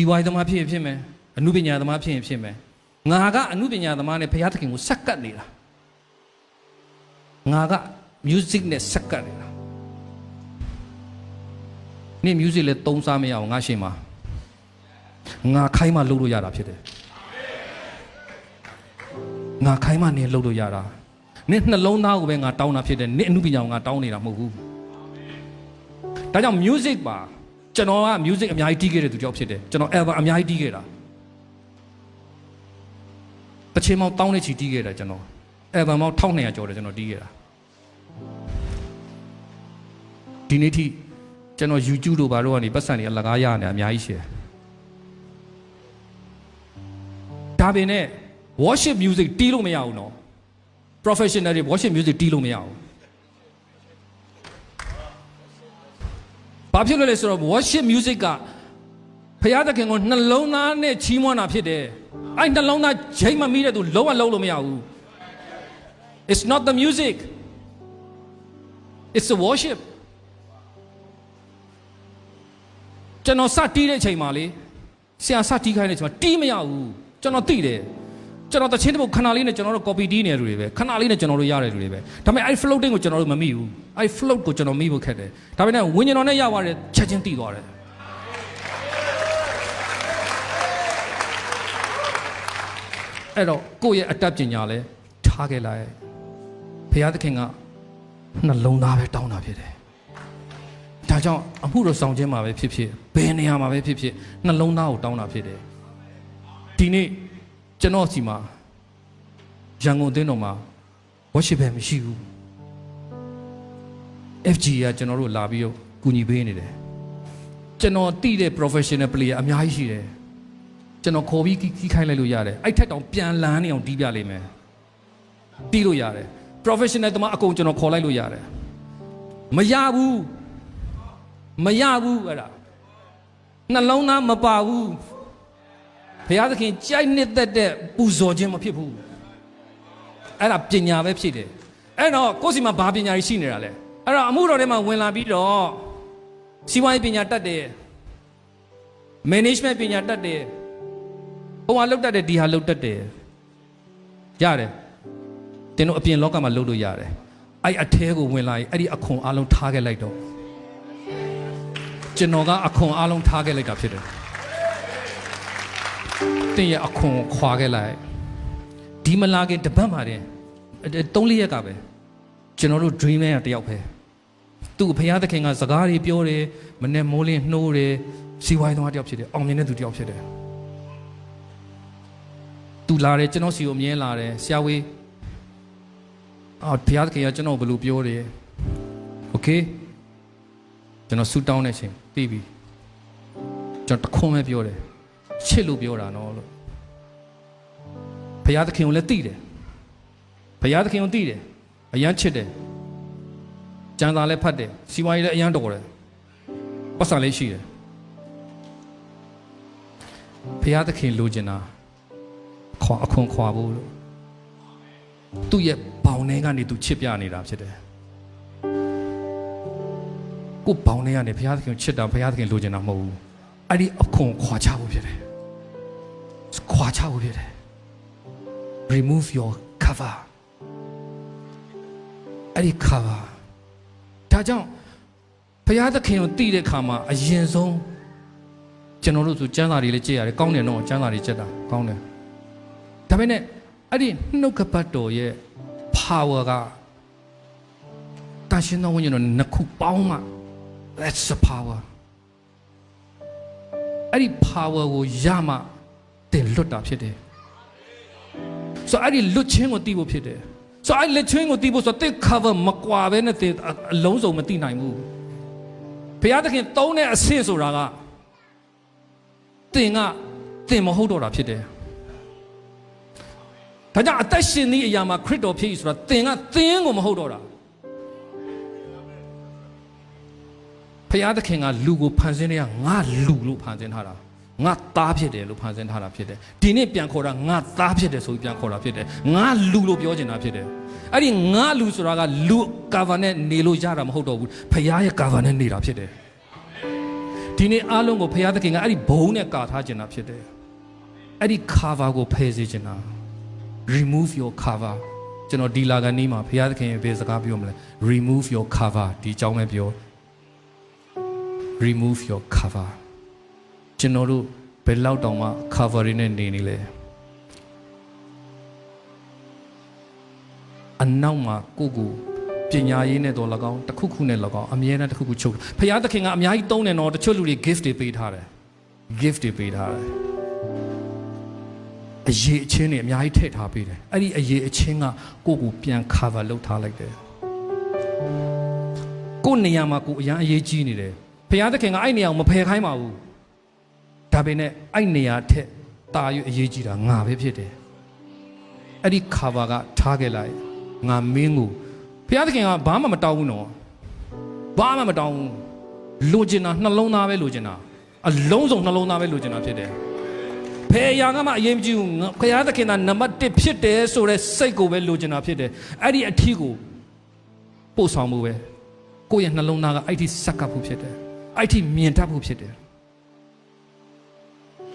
စီဝိုင်းသမားဖြစ်ရင်ဖြစ်မယ်အမှုပညာသမားဖြစ်ရင်ဖြစ်မယ်ငါကအမှုပညာသမားနဲ့ဘုရားသခင်ကိုဆက်ကပ်နေတာငါက music နဲ့ဆက်ကပ်နေတာနေ့ music လည်းသုံးစားမရအောင်ငါရှင်မှာငါခိုင်းမှလုပ်လို့ရတာဖြစ်တယ်ငါခိုင်းမှနင်းလုပ်လို့ရတာနေ့နှလုံးသားကိုပဲငါတောင်းတာဖြစ်တယ်နေ့အမှုပညာကိုငါတောင်းနေတာမဟုတ်ဘူးဒါကြောင့် music ပါ ကျွန်တော်က music အများကြီးတီးခဲ့တဲ့သူကြောင့်ဖြစ်တယ်ကျွန်တော် album အများကြီးတီးခဲ့တာတစ်ချိန်မှတောင်းနေချီတီးခဲ့တာကျွန်တော် album ပေါင်း1200ကျော်တယ်ကျွန်တော်တီးခဲ့တာဒီနေ့ထိကျွန်တော် YouTube တို့ဘာတို့ကနေပတ်စံတွေအလကားရနေအများကြီးရှိတယ်ဒါပင်နဲ့ worship music တီးလို့မရဘူးနော် professional တွေ worship music တီးလို့မရဘူး ဘာဖြစ်လို့လဲဆိုတော့ worship music ကဖခင်သခင်ကိုနှလုံးသားနဲ့ချီးမွမ်းတာဖြစ်တယ်အဲ့နှလုံးသားချိန်မမီးတဲ့သူလုံးဝလုံးလို့မရဘူး It's not the music It's the worship ကျွန်တော်စတီးတဲ့အချိန်မှာလေဆရာစတီးခိုင်းတဲ့အချိန်မှာတီးမရဘူးကျွန်တော်သိတယ် ကျွန်တော်တချင်းတစ်ပုတ်ခဏလေးနဲ့ကျွန်တော်တို့ copy တီးနေတဲ့လူတွေပဲခဏလေးနဲ့ကျွန်တော်တို့ရတဲ့လူတွေပဲဒါပေမဲ့အဲ့ floating ကိုကျွန်တော်တို့မမိဘူးအဲ့ float ကိုကျွန်တော်မိဖို့ခက်တယ်ဒါပေမဲ့ဝิญဉ်တော်နဲ့ရသွားတဲ့ချက်ချင်းတီးသွားတယ်အဲ့တော့ကိုယ့်ရဲ့အတတ်ပညာလဲထားခဲ့လိုက်ဘုရားသခင်ကနှလုံးသားပဲတောင်းတာဖြစ်တယ်ဒါကြောင့်အမှုတော်ဆောင်ခြင်းမှာပဲဖြစ်ဖြစ်ဘယ်နေရာမှာပဲဖြစ်ဖြစ်နှလုံးသားကိုတောင်းတာဖြစ်တယ်ဒီနေ့ ကျွန်တော်စီမှာရန်ကုန်အသင်းတော်မှာ worship ပဲမရှိဘူး FG ကကျွန်တော်တို့လာပြီးတော့ကူညီပေးနေတယ်ကျွန်တော်တိတဲ့ professional player အများကြီးရှိတယ်ကျွန်တော်ခေါ်ပြီးခီးခိုင်းလိုက်လို့ရတယ်အဲ့ထက်တောင်ပြန်လန်းနေအောင်တီးပြလိမ့်မယ်တီးလို့ရတယ် professional တမအကုန်ကျွန်တော်ခေါ်လိုက်လို့ရတယ်မရဘူးမရဘူးအဲ့ဒါနှလုံးသားမပါဘူး ဘုရားသခင်ကြိုက်နှစ်သက်တဲ့ပူဇော်ခြင်းမဖြစ်ဘူးအဲ့ဒါပညာပဲဖြစ်တယ်အဲ့တော့ကိုယ့်စီမှာဘာပညာကြီးရှိနေတာလဲအဲ့တော့အမှုတော်ထဲမှာဝင်လာပြီးတော့စီးပွားရေးပညာတတ်တယ် management ပညာတတ်တယ်ဟိုဟာလောက်တတ်တယ်ဒီဟာလောက်တတ်တယ်ရတယ်တင်တို့အပြင်လောကမှာလှုပ်လို့ရတယ်အဲ့အထဲကိုဝင်လာရင်အဲ့ဒီအခွန်အလုံးထားခဲ့လိုက်တော့ကျွန်တော်ကအခွန်အလုံးထားခဲ့လိုက်တာဖြစ်တယ် တင်ရဲ့အခွန်ကိုခွာခဲ့လိုက်ဒီမလာခင်တပတ်မှာတင်3လရက်ကပဲကျွန်တော်တို့ dreamer ကတယောက်ပဲသူ့ဘုရားသခင်ကစကားတွေပြောတယ်မနဲ့မိုးလင်းနှိုးတယ်စီဝိုင်းသွားတယောက်ဖြစ်တယ်အောင်မြင်တဲ့သူတယောက်ဖြစ်တယ်သူလာတယ်ကျွန်တော်စီကိုအမြဲလာတယ်ဆရာဝေးအော်ဘုရားသခင်ကကျွန်တော်ဘယ်လိုပြောတယ်โอเคကျွန်တော်ဆူတောင်းတဲ့အချိန်ပြီးပြီကျွန်တော်တခွန်းပဲပြောတယ် ချစ်လို့ပြောတာနော်လို့ဘုရားသခင်ကိုလည်းသိတယ်ဘုရားသခင်ကိုသိတယ်အရန်ချစ်တယ်ကျမ်းစာလည်းဖတ်တယ်စီဝါရေးလည်းအရန်တော်တယ်ပတ်စံလည်းရှိတယ်ဘုရားသခင်လိုချင်တာခွာအခွန်ခွာဖို့လို့သူ့ရဲ့ဘောင်ထဲကနေသူချစ်ပြနေတာဖြစ်တယ်ကိုဘောင်ထဲကနေဘုရားသခင်ကိုချစ်တာဘုရားသခင်လိုချင်တာမဟုတ်ဘူးအဲ့ဒီအခွန်ခွာချဖို့ဖြစ်တယ် ခွာချဖို့ဖြစ်တယ် remove your cover အဲ့ဒီ cover ဒါကြောင့်ဘုရားသခင်ကိုတည်တဲ့ခါမှာအရင်ဆုံးကျွန်တော်တို့ဆိုစံစာတွေလည်းကြည့်ရတယ်ကောင်းတယ်နော်စံစာတွေကြက်တာကောင်းတယ်ဒါပေမဲ့အဲ့ဒီနှုတ်ကပတ်တော်ရဲ့ power ကတန်ရှင်းသောဝိညာဉ်တော်နှစ်ခုပေါင်းမှ that's the power အဲ့ဒီ power ကိုရမှ တင်လွတ်တာဖြစ်တယ်ဆိုတော့အဲ့ဒီလွတ်ခြင်းကိုသိဖို့ဖြစ်တယ်ဆိုတော့အဲ့လွတ်ခြင်းကိုသိဖို့ဆိုတော့တစ် cover မကွာပဲနဲ့တင်အလုံးစုံမသိနိုင်ဘူးဘုရားသခင်သုံးတဲ့အဆင့်ဆိုတာကတင်ကတင်မဟုတ်တော့တာဖြစ်တယ်ဒါကြောင့်အသက်ရှင်သည့်အရာမှာခရစ်တော်ဖြစ်ပြီဆိုတာသင်ကသင်ကိုမဟုတ်တော့တာဖခင်သခင်ကလူကိုဖန်ဆင်းတဲ့ကငါလူလို့ဖန်ဆင်းထားတာ ငါသားဖြစ်တယ်လို့ဖန်ဆင်းထားတာဖြစ်တယ်ဒီနေ့ပြန်ခေါ်တာငါသားဖြစ်တယ်ဆိုပြီးပြန်ခေါ်တာဖြစ်တယ်ငါလူလို့ပြောချင်တာဖြစ်တယ်အဲ့ဒီငါလူဆိုတာကလူကာဗာနဲ့နေလို့ရတာမဟုတ်တော့ဘူးဖခင်ရဲ့ကာဗာနဲ့နေတာဖြစ်တယ်ဒဒီနေ့အားလုံးကိုဖခင်သခင်ကအဲ့ဒီဘုံနဲ့ကာထားခြင်းတာဖြစ်တယ်အဲ့ဒီ cover ကိုဖယ်စေခြင်းတာ remove your cover ကျွန်တော်ဒီလာကန်นี้မှာဖခင်သခင်ရဲ့ဘယ်စကားပြောမလဲ remove your cover ဒီအကြောင်းပဲပြော remove your cover ကျွန်တော်တို့ဘယ်လောက်တောင်မှ cover ရင်းနဲ့နေနေလဲအနောက်မှာကိုယ့်ကိုပညာရေးနဲ့တော့၎င်းတစ်ခုခုနဲ့၎င်းအမြဲတမ်းတစ်ခုခုချုပ်ဖခင်သခင်ကအများကြီးတုံးတယ်နော်တချို့လူတွေ gift တွေပေးထားတယ် gift တွေပေးထားတယ်အရေးအချင်းတွေအများကြီးထည့်ထားပေးတယ်အဲ့ဒီအရေးအချင်းကကိုယ့်ကိုပြန် cover လုပ်ထားလိုက်တယ်ကိုယ့်နေရာမှာကိုယ်အရန်အရေးကြီးနေတယ်ဖခင်သခင်ကအဲ့နေရာကိုမဖယ်ခိုင်းပါဘူး ဒါပေမဲ့အဲ့နေရာထက်တာ၍အရေးကြီးတာငါပဲဖြစ်တယ်အဲ့ဒီ cover ကထားခဲ့လိုက်ငါမင်းကိုဖခင်သခင်ကဘာမှမတောင်းဘူးနော်ဘာမှမတောင်းဘူးလိုချင်တာနှလုံးသားပဲလိုချင်တာအလုံးစုံနှလုံးသားပဲလိုချင်တာဖြစ်တယ်ဖယ်ရာကမှအရေးမကြီးဘူးငါဖခင်သခင်ကနံပါတ်1ဖြစ်တယ်ဆိုတဲ့စိတ်ကိုပဲလိုချင်တာဖြစ်တယ်အဲ့ဒီအထီးကိုပို့ဆောင်မှုပဲကိုယ့်ရဲ့နှလုံးသားကအဲ့ဒီစက်ကပ်ဖို့ဖြစ်တယ်အဲ့ဒီမြင်တတ်ဖို့ဖြစ်တယ်